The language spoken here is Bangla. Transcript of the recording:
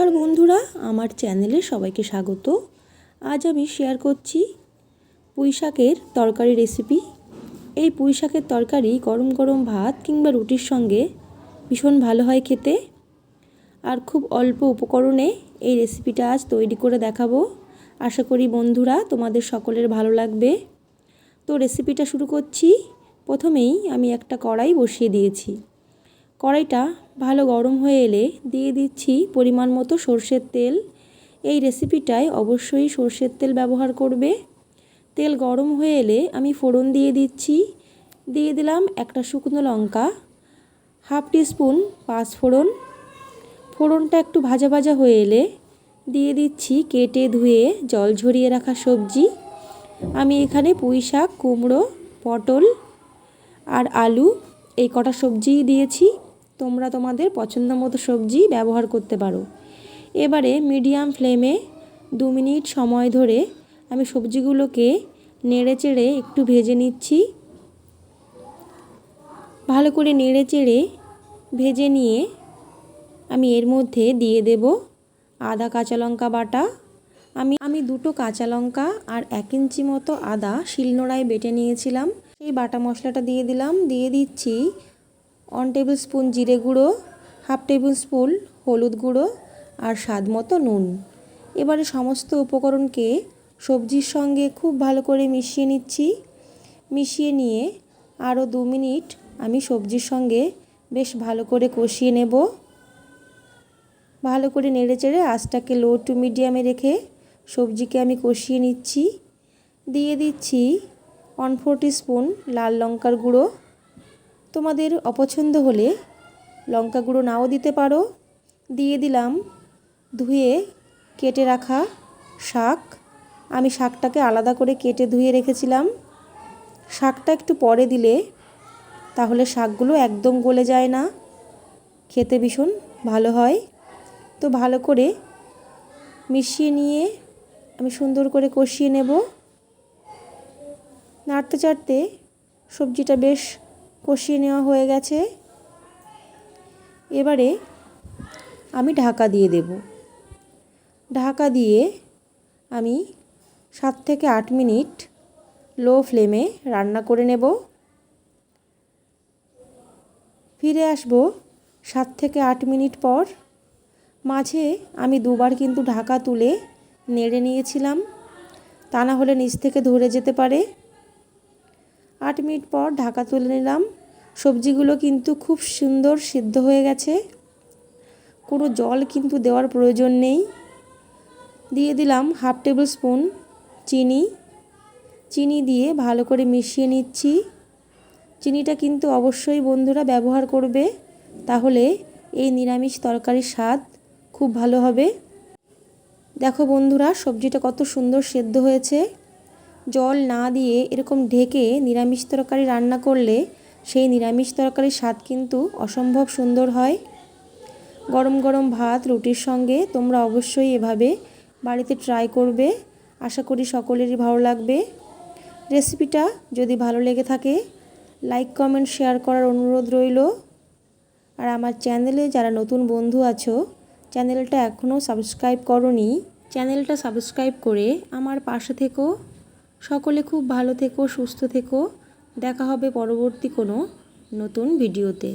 নমস্কার বন্ধুরা, আমার চ্যানেলে সবাইকে স্বাগত। আজ আমি শেয়ার করছি পুঁইশাকের তরকারি রেসিপি এই পুঁইশাকের তরকারি গরম গরম ভাত কিংবা রুটির সঙ্গে ভীষণ ভালো হয় খেতে। আর খুব অল্প উপকরণে এই রেসিপিটা আজ তৈরি করে দেখাবো। আশা করি বন্ধুরা, তোমাদের সকলের ভালো লাগবে। তো রেসিপিটা শুরু করছি। প্রথমেই আমি একটা কড়াই বসিয়ে দিয়েছি। কড়াইটা ভালো গরম হয়ে এলে দিয়ে দিচ্ছি পরিমাণ মতো সর্ষের তেল। এই রেসিপিটায় অবশ্যই সর্ষের তেল ব্যবহার করবে। তেল গরম হয়ে এলে আমি ফোড়ন দিয়ে দিচ্ছি। দিয়ে দিলাম একটা শুকনো লঙ্কা, হাফ টিস্পুন পাঁচফোড়ন ফোড়নটা একটু ভাজা ভাজা হয়ে এলে দিয়ে দিচ্ছি কেটে ধুয়ে জল ঝরিয়ে রাখা সবজি। আমি এখানে পুঁই শাক, কুমড়ো, পটল আর আলু এই কটা সবজিই দিয়েছি। তোমরা তোমাদের পছন্দ মতো সবজি ব্যবহার করতে পারো। এবারে মিডিয়াম ফ্লেমে দু মিনিট সময় ধরে আমি সবজিগুলোকে নেড়ে চেড়ে একটু ভেজে নিচ্ছি। ভালো করে নেড়ে চেড়ে ভেজে নিয়ে আমি এর মধ্যে দিয়ে দেব আদা, কাঁচা লঙ্কা বাটা। আমি আমি দুটো কাঁচা লঙ্কা আর এক ইঞ্চি মতো আদা শিলনোড়ায় বেটে নিয়েছিলাম। সেই বাটা মশলাটা দিয়ে দিলাম। দিয়ে দিচ্ছি ওয়ান টেবিল স্পুন জিরে গুঁড়ো হাফ টেবিল স্পুন হলুদ গুঁড়ো আর স্বাদ মতো নুন। এবারে সমস্ত উপকরণকে সবজির সঙ্গে খুব ভালো করে মিশিয়ে নিচ্ছি। মিশিয়ে নিয়ে আরও দু মিনিট আমি সবজির সঙ্গে বেশ ভালো করে কষিয়ে নেব। ভালো করে নেড়ে চেড়ে আঁচটাকে লো টু মিডিয়ামে রেখে সবজিকে আমি কষিয়ে নিচ্ছি। দিয়ে দিচ্ছি ওয়ান ফোর স্পুন লাল লঙ্কার গুঁড়ো। তোমাদের অপছন্দ হলে লঙ্কা গুঁড়ো নাও দিতে পারো। দিয়ে দিলাম ধুয়ে কেটে রাখা শাক। আমি শাকটাকে আলাদা করে কেটে ধুয়ে রেখেছিলাম। শাকটা একটু পরে দিলে তাহলে শাকগুলো একদম গলে যায় না। খেতে ভীষণ ভালো হয়। তো ভালো করে মিশিয়ে নিয়ে আমি সুন্দর করে কষিয়ে নেব। নাড়তে চাড়তে সবজিটা বেশ কষিয়ে নেওয়া হয়ে গেছে। এবারে আমি ঢাকা দিয়ে দেব। ঢাকা দিয়ে আমি সাত থেকে আট মিনিট লো ফ্লেমে রান্না করে নেব। ফিরে আসব সাত থেকে আট মিনিট পর। মাঝে আমি দুবার কিন্তু ঢাকা তুলে নেড়ে নিয়েছিলাম। তা না হলে নিচ থেকে ধরে যেতে পারে। আট মিনিট পর ঢাকা তুলে নিলাম। সবজিগুলো কিন্তু খুব সুন্দর সিদ্ধ হয়ে গেছে। কোনো জল কিন্তু দেওয়ার প্রয়োজন নেই। দিয়ে দিলাম হাফ টেবিল স্পুন চিনি। চিনি দিয়ে ভালো করে মিশিয়ে নিচ্ছি। চিনিটা কিন্তু অবশ্যই বন্ধুরা ব্যবহার করবে, তাহলে এই নিরামিষ তরকারির স্বাদ খুব ভালো হবে। দেখো বন্ধুরা, সবজিটা কত সুন্দর সেদ্ধ হয়েছে। জল না দিয়ে এরকম ঢেকে নিরামিষ তরকারি রান্না করলে সেই নিরামিষ তরকারির স্বাদ কিন্তু অসম্ভব সুন্দর হয়। গরম গরম ভাত, রুটির সঙ্গে তোমরা অবশ্যই এভাবে বাড়িতে ট্রাই করবে। আশা করি সকলেরই ভালো লাগবে। রেসিপিটা যদি ভালো লেগে থাকে লাইক কমেন্ট শেয়ার করার অনুরোধ রইল। আর আমার চ্যানেলে যারা নতুন বন্ধু আছো, চ্যানেলটা এখনও সাবস্ক্রাইব করনি, চ্যানেলটা সাবস্ক্রাইব করে আমার পাশে থেকো। সকলে খুব ভালো থেকো, সুস্থ থেকো। দেখা হবে পরবর্তী কোনো নতুন ভিডিওতে।